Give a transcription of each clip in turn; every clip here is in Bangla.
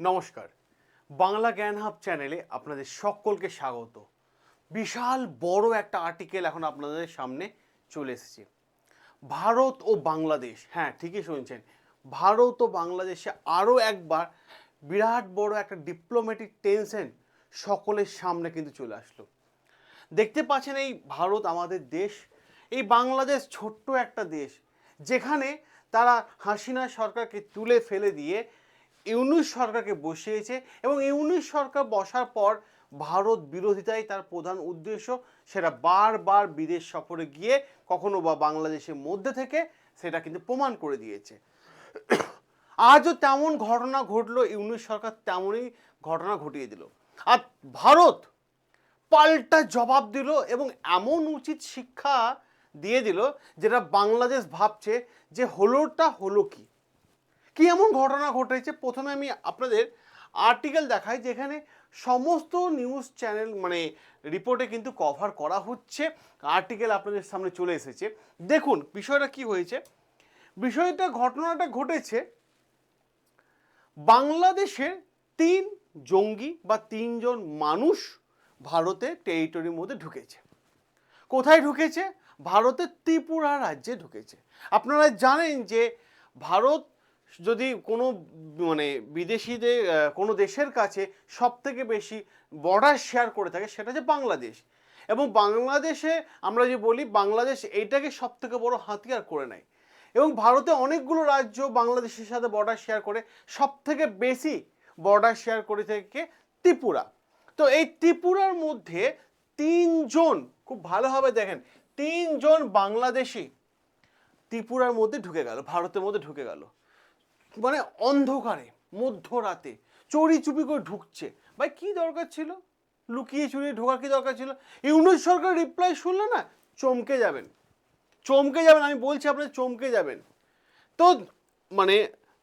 নমস্কার। বাংলা জ্ঞান হাব চ্যানেলে আপনাদের সকলকে স্বাগত। বিশাল বড় একটা আর্টিকেল এখন আপনাদের সামনে চলে এসেছে। ভারত ও বাংলাদেশ হ্যাঁ ঠিকই শুনছেন। ভারত ও বাংলাদেশে আরও একবার বিরাট বড় একটা ডিপ্লোম্যাটিক টেনশন সকলের সামনে কিন্তু চলে আসলো। দেখতে পাচ্ছেন এই ভারত আমাদের দেশ, এই বাংলাদেশ ছোট্ট একটা দেশ, যেখানে তারা হাসিনা সরকারকে তুলে ফেলে দিয়ে ইউনুস সরকারকে বসিয়েছে এবং ইউনুস সরকার বসার পর ভারত বিরোধিতাই তার প্রধান উদ্দেশ্য। সেটা বারবার বিদেশ সফরে গিয়ে কখনো বা বাংলাদেশের মধ্যে থেকে সেটা কিন্তু প্রমাণ করে দিয়েছে। আজও তেমন ঘটনা ঘটলো, ইউনুস সরকার তেমনই ঘটনা ঘটিয়ে দিল। আর ভারত পাল্টা জবাব দিল এবং এমন উচিত শিক্ষা দিয়ে দিল যেটা বাংলাদেশ ভাবছে যে হলোটা হলো কি। কি এমন ঘটনা ঘটেছে? প্রথমে আমি আপনাদের আর্টিকেল দেখাই যেখানে সমস্ত নিউজ চ্যানেল মানে রিপোর্টে কিন্তু কভার করা হচ্ছে। আর্টিকেল আপনাদের সামনে চলে এসেছে। দেখুন, বিষয়টা কি হয়েছে? বিষয়টা, ঘটনাটা ঘটেছে বাংলাদেশের তিন জঙ্গি বা তিনজন মানুষ ভারতের টেরিটরির মধ্যে ঢুকেছে। কোথায় ঢুকেছে? ভারতের ত্রিপুরা রাজ্যে ঢুকেছে। আপনারা জানেন যে ভারত যদি কোনো মানে বিদেশিদের কোনো দেশের কাছে সব থেকে বেশি বর্ডার শেয়ার করে থাকে সেটা হচ্ছে বাংলাদেশ। এবং বাংলাদেশে আমরা যে বলি, বাংলাদেশ এইটাকে সব থেকে বড় হাতিয়ার করে নেয়। এবং ভারতে অনেকগুলো রাজ্য বাংলাদেশের সাথে বর্ডার শেয়ার করে সব থেকে বেশি বর্ডার শেয়ার করে থেকে ত্রিপুরা। তো এই ত্রিপুরার মধ্যে তিনজন, খুব ভালোভাবে দেখেন, তিনজন বাংলাদেশি ত্রিপুরার মধ্যে ঢুকে গেল, ভারতের মধ্যে ঢুকে গেল। মানে অন্ধকারে, মধ্যরাতে, চড়ি চুপি করে ঢুকছে। ভাই, কি দরকার ছিল? লুকিয়ে চুরিয়ে ঢোকার কি দরকার ছিল? ইউনুস সরকার রিপ্লাই শুনলে না, চমকে যাবেন। চমকে যাবেন, আমি বলছি আপনার চমকে যাবেন। তো মানে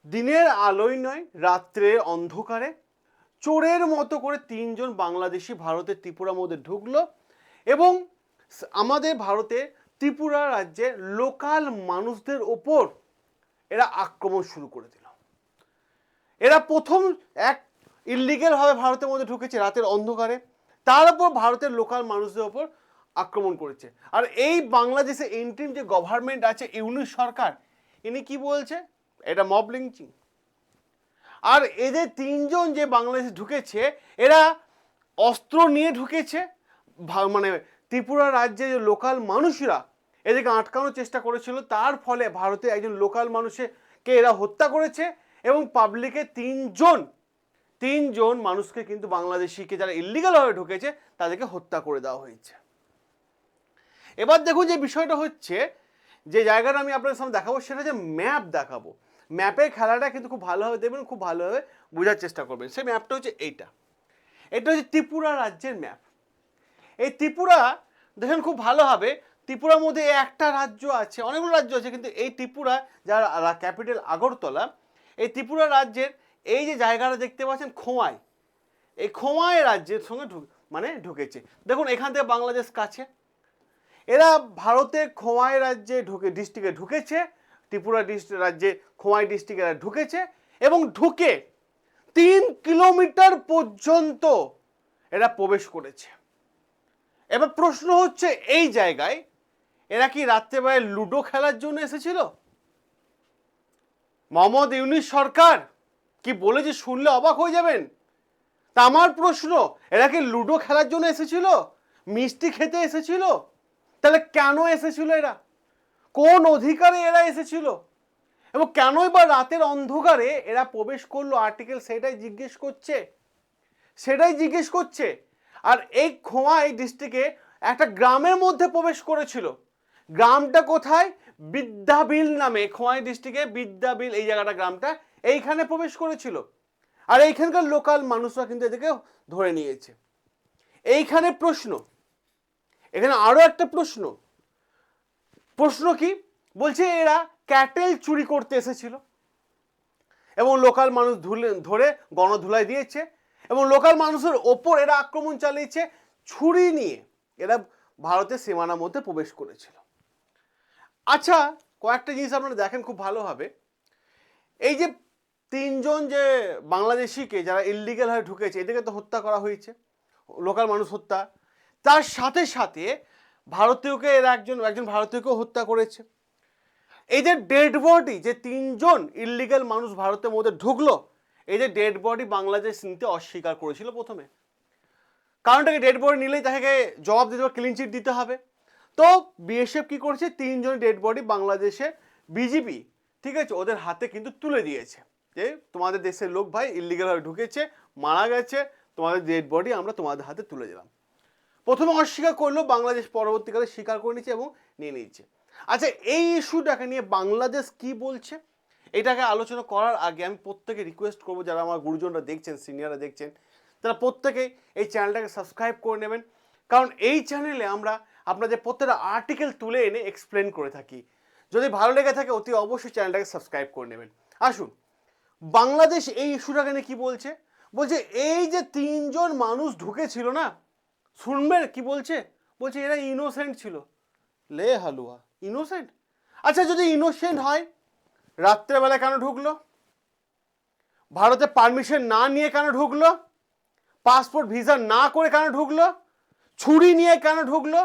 দিনের আলোয় নয়, রাত্রে অন্ধকারে। চোরের মতো করে তিনজন বাংলাদেশি ভারতের ত্রিপুরার মধ্যে ঢুকলো এবং আমাদের ভারতে ত্রিপুরা রাজ্যে লোকাল মানুষদের ওপর এরা আক্রমণ শুরু করে দিল এরা প্রথম এক ইলিগেলভাবে ভারতের মধ্যে ঢুকেছে রাতের অন্ধকারে। তার উপর ভারতের লোকাল মানুষদের ওপর আক্রমণ করেছে। আর এই বাংলাদেশে ইন্টিম যে গভর্নমেন্ট আছে ইউনিশ সরকার, ইনি কি বলছে? এটা মব লিঞ্চিং আর এদের তিনজন যে বাংলাদেশে ঢুকেছে, এরা অস্ত্র নিয়ে ঢুকেছে। মানে ত্রিপুরা রাজ্যে যে লোকাল মানুষরা এদেরকে আটকানোর চেষ্টা করেছিল, তার ফলে ভারতে একজন লোকাল মানুষকে এরা হত্যা করেছে। এবং পাবলিকে তিনজন তিনজন মানুষকে কিন্তু বাংলাদেশিকে যারা ইলিগালভাবে ঢুকেছে, তাদেরকে হত্যা করে দেওয়া হয়েছে। এবার দেখুন যে বিষয়টা হচ্ছে, যে জায়গাটা আমি আপনাদের সামনে দেখাবো, সেটা হচ্ছে ম্যাপ দেখাবো। ম্যাপের খেলাটা কিন্তু খুব ভালোভাবে দেখবেন খুব ভালোভাবে বোঝার চেষ্টা করবেন। সেই ম্যাপটা হচ্ছে এইটা। এটা হচ্ছে ত্রিপুরা রাজ্যের ম্যাপ এই ত্রিপুরা, দেখেন খুব ভালোভাবে ত্রিপুরার মধ্যে একটা রাজ্য আছে, অনেকগুলো রাজ্য আছে, কিন্তু এই ত্রিপুরা, যার ক্যাপিটাল আগরতলা এই ত্রিপুরা রাজ্যের এই যে জায়গাটা দেখতে পাচ্ছেন, খোয়াই। এই খোয়াই রাজ্যের সঙ্গে ঢুক মানে ঢুকেছে। দেখুন, এখান থেকে বাংলাদেশ কাছে। এরা ভারতের খোয়াই রাজ্যে ঢুকে ডিস্ট্রিক্টে ঢুকেছে। ত্রিপুরা ডিস্ট্রিক্ট রাজ্যে, খোয়াই ডিস্ট্রিক্টে এরা ঢুকেছে এবং ঢুকে তিন কিলোমিটার পর্যন্ত এরা প্রবেশ করেছে। এবার প্রশ্ন হচ্ছে, এই জায়গায় এরা কি রাত্রেবেলায় লুডো খেলার জন্য এসেছিল? মোহাম্মদ ইউনিস সরকার? কি বলেছে শুনলে অবাক হয়ে যাবেন? তা আমার প্রশ্ন, এরা কি লুডো খেলার জন্য এসেছিল? মিষ্টি খেতে এসেছিল? তাহলে কেন এসেছিল এরা? কোন অধিকারে এরা এসেছিল? এবং কেনই বা রাতের অন্ধকারে এরা প্রবেশ করল? আর্টিকেল সেটাই জিজ্ঞেস করছে। সেটাই জিজ্ঞেস করছে। আর এই খোঁয়া এই ডিস্ট্রিক্টে একটা গ্রামের মধ্যে প্রবেশ করেছিল। গ্রামটা কোথায়? বিদ্যাবিল নামে খোয়াই ডিস্ট্রিক্টে বিদ্যাবিল এই জায়গাটা, গ্রামটা, এইখানে প্রবেশ করেছিল। আর এইখানকার লোকাল মানুষরা কিন্তু এদেরকে ধরে নিয়েছে। এইখানে প্রশ্ন, এখানে আরও একটা প্রশ্ন। প্রশ্ন কি? বলছে এরা ক্যাটেল চুরি করতে এসেছিল। এবং লোকাল মানুষ ধুলে, ধরে গণধুলাই দিয়েছে। এবং লোকাল মানুষের ওপর এরা আক্রমণ চালিয়েছে, ছুরি নিয়ে। এরা ভারতের সীমানার মধ্যে প্রবেশ করেছিল। আচ্ছা কয়েকটা জিনিস আপনারা দেখেন, খুব ভালোভাবে এই যে তিনজন যে বাংলাদেশিকে যারা ইললিগেল হয়ে ঢুকেছে, এদেরকে তো হত্যা করা হয়েছে লোকাল মানুষ হত্যা। তার সাথে সাথে ভারতীয়কে এরা একজন একজন ভারতীয়কেও হত্যা করেছে। এই যে ডেড বডি যে তিনজন ইললিগাল মানুষ ভারতের মধ্যে ঢুকলো এই যে ডেড বডি বাংলাদেশ নিতে অস্বীকার করেছিল প্রথমে। কারণটাকে ডেড বডি নিলেই তাকে জবাব দিতে হবে ক্লিন চিট দিতে হবে। তো বিএসএফ কি করেছে? তিনজন ডেড বডি বাংলাদেশের বিজেপি ঠিক আছে? ওদের হাতে কিন্তু তুলে দিয়েছে। যে তোমাদের দেশের লোক ভাই ইলিগালভাবে ঢুকেছে, মারা গেছে, তোমাদের ডেড বডি আমরা তোমাদের হাতে তুলে দিলাম। প্রথমে অস্বীকার করল, বাংলাদেশ পরবর্তীকালে স্বীকার করে নিচ্ছে এবং নিয়ে নিচ্ছে আচ্ছা এই ইস্যুটাকে নিয়ে বাংলাদেশ কি বলছে? এটাকে আলোচনা করার আগে আমি প্রত্যেকে রিকোয়েস্ট করব, যারা আমার গুরুজনরা দেখছেন সিনিয়ররা দেখছেন, তারা প্রত্যেকেই এই চ্যানেলটাকে সাবস্ক্রাইব করে নেবেন। কারণ এই চ্যানেলে আমরা আপনাদের প্রত্যেকটা আর্টিকেল তুলে এনে এক্সপ্লেন করে থাকি। যদি ভালো লেগে থাকে, অতি অবশ্যই চ্যানেলটাকে সাবস্ক্রাইব করে নেবেন। আসুন, বাংলাদেশ এই ইস্যুটাকে নিয়ে কি বলছে? বলছে, এই যে তিনজন মানুষ ঢুকেছিল না, শুনবেন কি বলছে? বলছে, এরা ইনোসেন্ট ছিল। লে হালুয়া ইনোসেন্ট আচ্ছা যদি ইনোসেন্ট হয় রাত্রেবেলা কেন ঢুকলো? ভারতে পারমিশন না নিয়ে কেন ঢুকলো? পাসপোর্ট ভিসা না করে কেন ঢুকলো? ছুরি নিয়ে কেন ঢুকলো?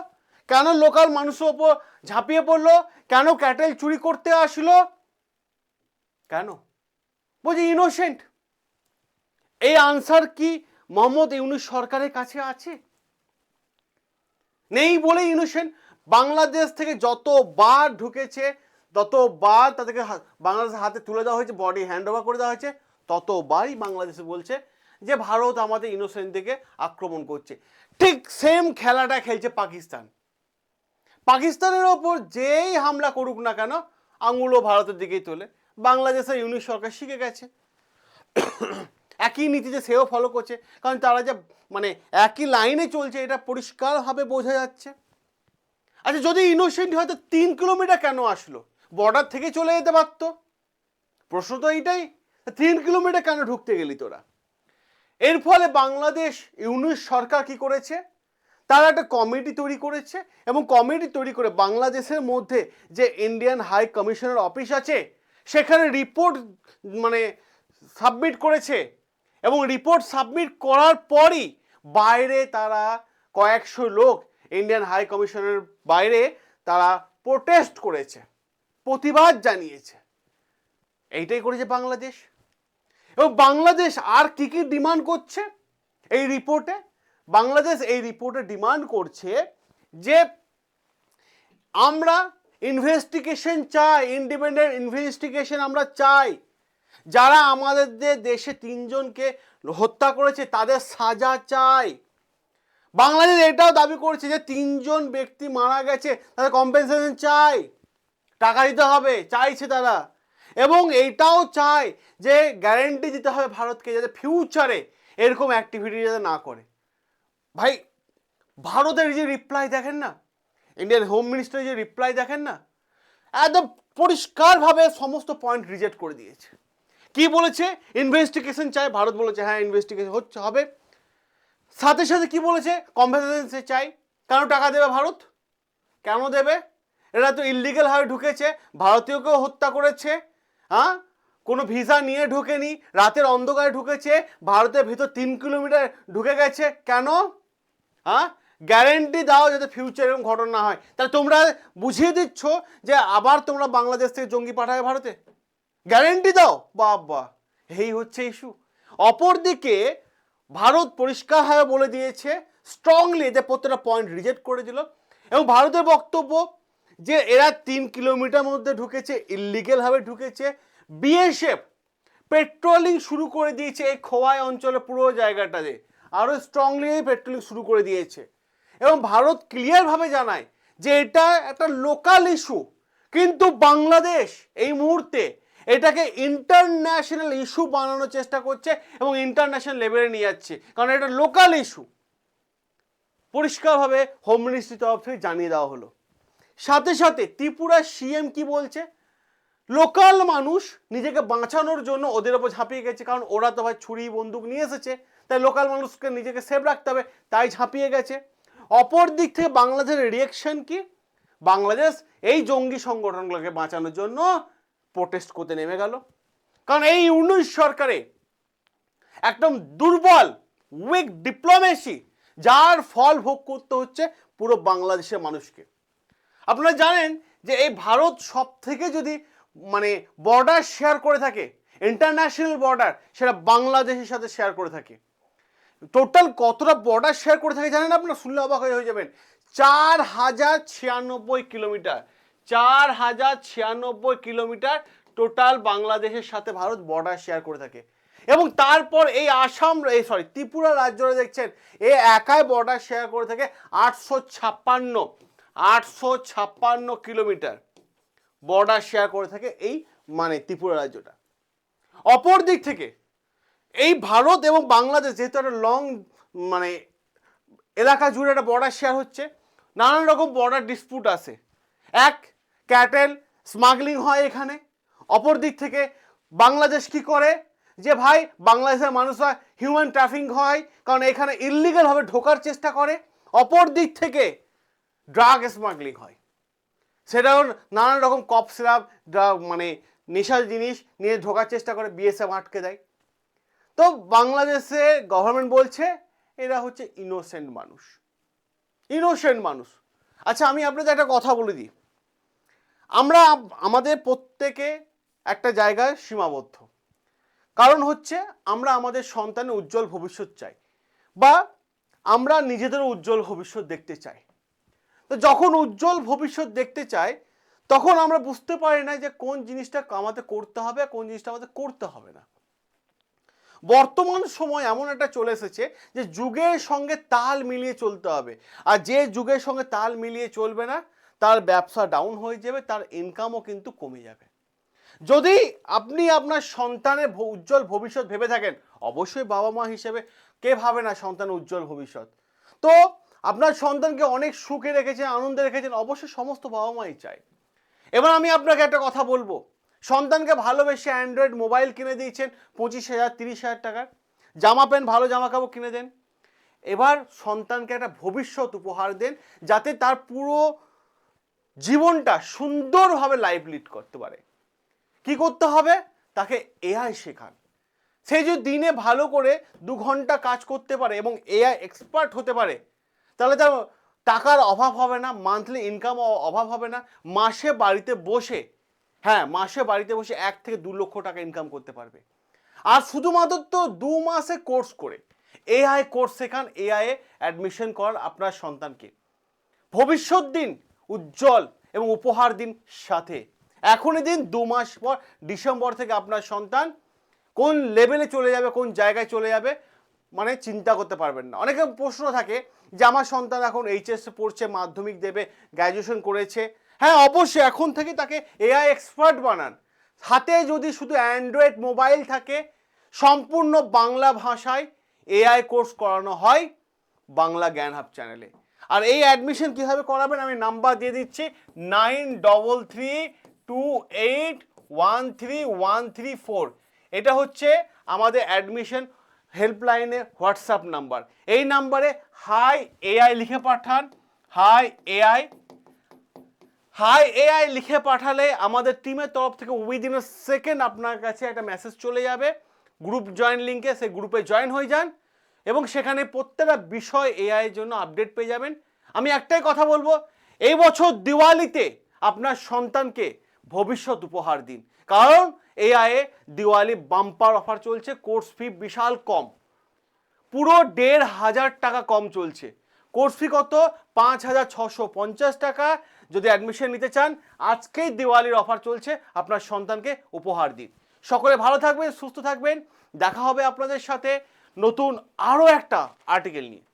কেন লোকাল মানুষের ওপর ঝাঁপিয়ে পড়ল? কেন ক্যাটেল চুরি করতে আসলো? কেন? বলছি ইনোসেন্ট এই আনসার কি মোহাম্মদ ইউনুস সরকারের কাছে আছে? নেই বলেই ইনোসেন্ট বাংলাদেশ থেকে যতবার ঢুকেছে, ততবার তাদেরকে বাংলাদেশের হাতে তুলে দেওয়া হয়েছে বডি হ্যান্ড ওভার করে দেওয়া হয়েছে, ততবারই বাংলাদেশে বলছে যে ভারত আমাদের ইনোসেন্ট থেকে আক্রমণ করছে। ঠিক সেম খেলাটা খেলছে পাকিস্তান। পাকিস্তানের ওপর যেই হামলা করুক না কেন আঙুলও ভারতের দিকেই তোলে। বাংলাদেশের ইউনিট সরকার শিখে গেছে। একই নীতি যে সেও ফলো করছে। কারণ তারা যে মানে একই লাইনে চলছে, এটা পরিষ্কারভাবে বোঝা যাচ্ছে। আচ্ছা যদি ইনোসেন্ট হয়তো তিন কিলোমিটার কেন আসলো? বর্ডার থেকে চলে যেতে পারতো। প্রশ্ন তো এইটাই তিন কিলোমিটার কেন ঢুকতে গেলি তোরা? এর ফলে বাংলাদেশ ইউনিট সরকার কি করেছে? তারা একটা কমিটি তৈরি করেছে এবং কমিটি তৈরি করে বাংলাদেশের মধ্যে যে ইন্ডিয়ান হাই কমিশনের অফিস আছে, সেখানে রিপোর্ট মানে সাবমিট করেছে এবং রিপোর্ট সাবমিট করার পরই বাইরে তারা কয়েকশো লোক ইন্ডিয়ান হাই কমিশনের বাইরে তারা প্রোটেস্ট করেছে, প্রতিবাদ জানিয়েছে। এইটাই করেছে বাংলাদেশ। এবং বাংলাদেশ আর কি কি ডিমান্ড করছে এই রিপোর্টে বাংলাদেশ এই রিপোর্টে ডিমান্ড করছে যে আমরা ইনভেস্টিগেশন চাই ইন্ডিপেন্ডেন্ট ইনভেস্টিগেশন আমরা চাই। যারা আমাদের দেশে তিনজনকে হত্যা করেছে, তাদের সাজা চাই। বাংলাদেশ এটাও দাবি করছে যে তিনজন ব্যক্তি মারা গেছে, তাদের কম্পেনসেশন চাই। টাকা দিতে হবে, চাইছে তারা। এবং এইটাও চায় যে গ্যারেন্টি দিতে হবে ভারতকে যাতে ফিউচারে এরকম অ্যাক্টিভিটি যাতে না করে। ভাই, ভারতের যে রিপ্লাই দেখেন না ইন্ডিয়ান হোম মিনিস্টার যে রিপ্লাই দেখেন না, একদম পরিষ্কারভাবে সমস্ত পয়েন্ট রিজেক্ট করে দিয়েছে। কি বলেছে? ইনভেস্টিগেশন চাই ভারত বলেছে হ্যাঁ ইনভেস্টিগেশন হচ্ছে, হবে। সাথে সাথে কি বলেছে? কম্পেনসেশন চাই কেন টাকা দেবে ভারত? কেন দেবে? এরা তো ইলিগাল ভাবে ঢুকেছে, ভারতীয়কেও হত্যা করেছে হ্যাঁ? কোনো ভিসা নিয়ে ঢুকেনি, রাতের অন্ধকারে ঢুকেছে, ভারতের ভিতর তিন কিলোমিটার ঢুকে গেছে। কেন? হ্যাঁ? গ্যারেন্টি দাও যাতে ফিউচার এরকম ঘটনা হয়। তাহলে তোমরা বুঝিয়ে দিচ্ছ যে আবার তোমরা বাংলাদেশ থেকে জঙ্গি পাঠাবে ভারতে? গ্যারেন্টি দাও। বাবা, এই হচ্ছে ইস্যু অপরদিকে ভারত পরিষ্কারভাবে বলে দিয়েছে স্ট্রংলি এদের প্রত্যেকটা পয়েন্ট রিজেক্ট করে দিল। এবং ভারতের বক্তব্য যে এরা তিন কিলোমিটার মধ্যে ঢুকেছে ইলিগেলভাবে ঢুকেছে বিএসএফ পেট্রোলিং শুরু করে দিয়েছে এই খোয়াই অঞ্চলে পুরো জায়গাটাতে। আরও স্ট্রংলি পেট্রোলিং শুরু করে দিয়েছে। এবং ভারত ক্লিয়ারভাবে জানায় যে এটা একটা লোকাল ইস্যু কিন্তু বাংলাদেশ এই মুহূর্তে এটাকে ইন্টারন্যাশনাল ইস্যু বানানোর চেষ্টা করছে এবং ইন্টারন্যাশনাল লেভেলে নিয়ে যাচ্ছে। কারণ এটা লোকাল ইস্যু পরিষ্কারভাবে হোম মিনিস্ট্রি তরফ থেকে জানিয়ে দেওয়া হলো। সাথে সাথে ত্রিপুরার সিএম কি বলছে? লোকাল মানুষ নিজেকে বাঁচানোর জন্য ওদের ওপর ঝাঁপিয়ে গেছে। কারণ ওরা তো ভাই ছুরি, বন্দুক নিয়ে এসেছে। তাই লোকাল মানুষকে নিজেকে সেভ রাখতে হবে, তাই ঝাঁপিয়ে গেছে। অপর দিক থেকে বাংলাদেশের রিয়েকশন কি? বাংলাদেশ এই জঙ্গি সংগঠনগুলোকে বাঁচানোর জন্য প্রোটেস্ট করতে নেমে গেল। কারণ এই ইউনিশ সরকারে একদম দুর্বল উইক ডিপ্লোমেসি যার ফল ভোগ করতে হচ্ছে পুরো বাংলাদেশের মানুষকে। আপনারা জানেন যে এই ভারত সব থেকে যদি মানে বর্ডার শেয়ার করে থাকে ইন্টারন্যাশনাল বর্ডার সেটা বাংলাদেশের সাথে শেয়ার করে থাকে। টোটাল কতটা বর্ডার শেয়ার করে থাকে জানেন আপনারা? শুনলে অবাক হয়ে হয়ে যাবেন। চার হাজার ছিয়ানব্বই কিলোমিটার। চার হাজার ছিয়ানব্বই কিলোমিটার টোটাল বাংলাদেশের সাথে ভারত বর্ডার শেয়ার করে থাকে। এবং তারপর এই আসাম, এই সরি ত্রিপুরা রাজ্যরা দেখছেন, এ একাই বর্ডার শেয়ার করে থাকে আটশো ছাপ্পান্ন আটশো ছাপ্পান্ন কিলোমিটার বর্ডার শেয়ার করে থাকে এই মানে ত্রিপুরা রাজ্যটা। অপর দিক থেকে এই ভারত এবং বাংলাদেশ যেহেতু একটা লং মানে এলাকা জুড়ে একটা বর্ডার শেয়ার হচ্ছে, নানান রকম বর্ডার ডিসপুট আছে। এক ক্যাটেল স্মাগলিং হয় এখানে অপর দিক থেকে বাংলাদেশ কি করে? যে ভাই, বাংলাদেশের মানুষরা হিউম্যান ট্রাফিং হয়, কারণ এখানে ইলিগালভাবে ঢোকার চেষ্টা করে অপর দিক থেকে ড্রাগ স্মাগলিং হয়। সেটাও নানান রকম কপ সিরাপ মানে নেশার জিনিস নিয়ে ঢোকার চেষ্টা করে বিএসএফ আটকে দেয়। তো বাংলাদেশে গভর্নমেন্ট বলছে, এরা হচ্ছে ইনোসেন্ট মানুষ। ইনোসেন্ট মানুষ। আচ্ছা আমি আপনাদের একটা কথা বলে দিই। আমরা, আমাদের প্রত্যেকে একটা জায়গায় সীমাবদ্ধ। কারণ হচ্ছে, আমরা আমাদের সন্তানের উজ্জ্বল ভবিষ্যৎ চাই, বা আমরা নিজেদেরও উজ্জ্বল ভবিষ্যৎ দেখতে চাই। তো যখন উজ্জ্বল ভবিষ্যৎ দেখতে চাই, তখন আমরা বুঝতে পারি না যে কোন জিনিসটা আমাদের করতে হবে, কোন জিনিসটা আমাদের করতে হবে না। বর্তমান সময় এমন একটা চলে এসেছে যে যুগের সঙ্গে তাল মিলিয়ে চলতে হবে। আর যে যুগের সঙ্গে তাল মিলিয়ে চলবে না, তার ব্যবসা ডাউন হয়ে যাবে, তার ইনকামও কিন্তু কমে যাবে। যদি আপনি আপনার সন্তানের উজ্জ্বল ভবিষ্যৎ ভেবে থাকেন, অবশ্যই বাবা মা হিসেবে কে ভাবে না সন্তানের উজ্জ্বল ভবিষ্যৎ? তো আপনার সন্তানকে অনেক সুখে রেখেছেন, আনন্দে রেখেছেন, অবশ্যই সমস্ত বাবা মাই চায়। এবার আমি আপনাকে একটা কথা বলব। সন্তানকে ভালোবেসে অ্যান্ড্রয়েড মোবাইল কিনে দিয়েছেন পঁচিশ হাজার, তিরিশ হাজার টাকার। জামা প্যান্ট, ভালো জামা কাপড় কিনে দেন। এবার সন্তানকে একটা ভবিষ্যৎ উপহার দেন, যাতে তার পুরো জীবনটা সুন্দরভাবে লাইফ লিড করতে পারে। কি করতে হবে? তাকে এআই শেখান। সে যদি দিনে ভালো করে দু ঘণ্টা কাজ করতে পারে এবং এআই এক্সপার্ট হতে পারে, তাহলে তার টাকার অভাব হবে না মান্থলি ইনকাম অভাব হবে না। মাসে বাড়িতে বসে হ্যাঁ মাসে বাড়িতে বসে এক থেকে দু লক্ষ টাকা ইনকাম করতে পারবে। আর শুধুমাত্র তো দু মাসে কোর্স করে। এআই কোর্স শেখান এআই অ্যাডমিশন করার আপনার সন্তানকে। ভবিষ্যৎ দিন উজ্জ্বল এবং উপহার দিন সাথে। এখনই দিন দু মাস পর ডিসেম্বর থেকে আপনার সন্তান কোন লেভেলে চলে যাবে, কোন জায়গায় চলে যাবে মানে চিন্তা করতে পারবেন না। অনেকে প্রশ্ন থাকে যে, আমার সন্তান এখন এইচএস পড়ছে, মাধ্যমিক দেবে গ্র্যাজুয়েশন করেছে হ্যাঁ অবশ্যই, এখন থেকে তাকে এআই এক্সপার্ট বানান। হাতে যদি শুধু অ্যান্ড্রয়েড মোবাইল থাকে, সম্পূর্ণ বাংলা ভাষায় এআই কোর্স করানো হয় বাংলা জ্ঞান হাব চ্যানেলে আর এই অ্যাডমিশন কীভাবে করাবেন, আমি নাম্বার দিয়ে দিচ্ছি nine double three two eight one three one three four এটা হচ্ছে আমাদের অ্যাডমিশন হেল্পলাইনে হোয়াটসঅ্যাপ নাম্বার এই নাম্বারে হাই এআই লিখে পাঠান। হাই এআই হাই এআই লিখে পাঠালে আমাদের টিমের তরফ থেকে উইদিন সেকেন্ড আপনার কাছে একটা মেসেজ চলে যাবে। গ্রুপ জয়েন লিঙ্কে সেই গ্রুপে জয়েন হয়ে যান এবং সেখানে প্রত্যেকটা বিষয় এআই এর জন্য আপডেট পেয়ে যাবেন। আমি একটাই কথা বলব, এই বছর দিওয়ালিতে আপনার সন্তানকে ভবিষ্যৎ উপহার দিন। কারণ এআই এ দিওয়ালি বাম্পার অফার চলছে কোর্স ফি বিশাল কম। পুরো দেড় হাজার টাকা কম চলছে। কোর্স ফি কত? পাঁচ হাজার ছশো পঞ্চাশ টাকা। যদি অ্যাডমিশন নিতে চান, আজকেই দিওয়ালির অফার চলছে আপনার সন্তানকে উপহার দিন সকলে ভালো থাকবেন, সুস্থ থাকবেন। দেখা হবে আপনাদের সাথে নতুন আরও একটা আর্টিকেল নিয়ে।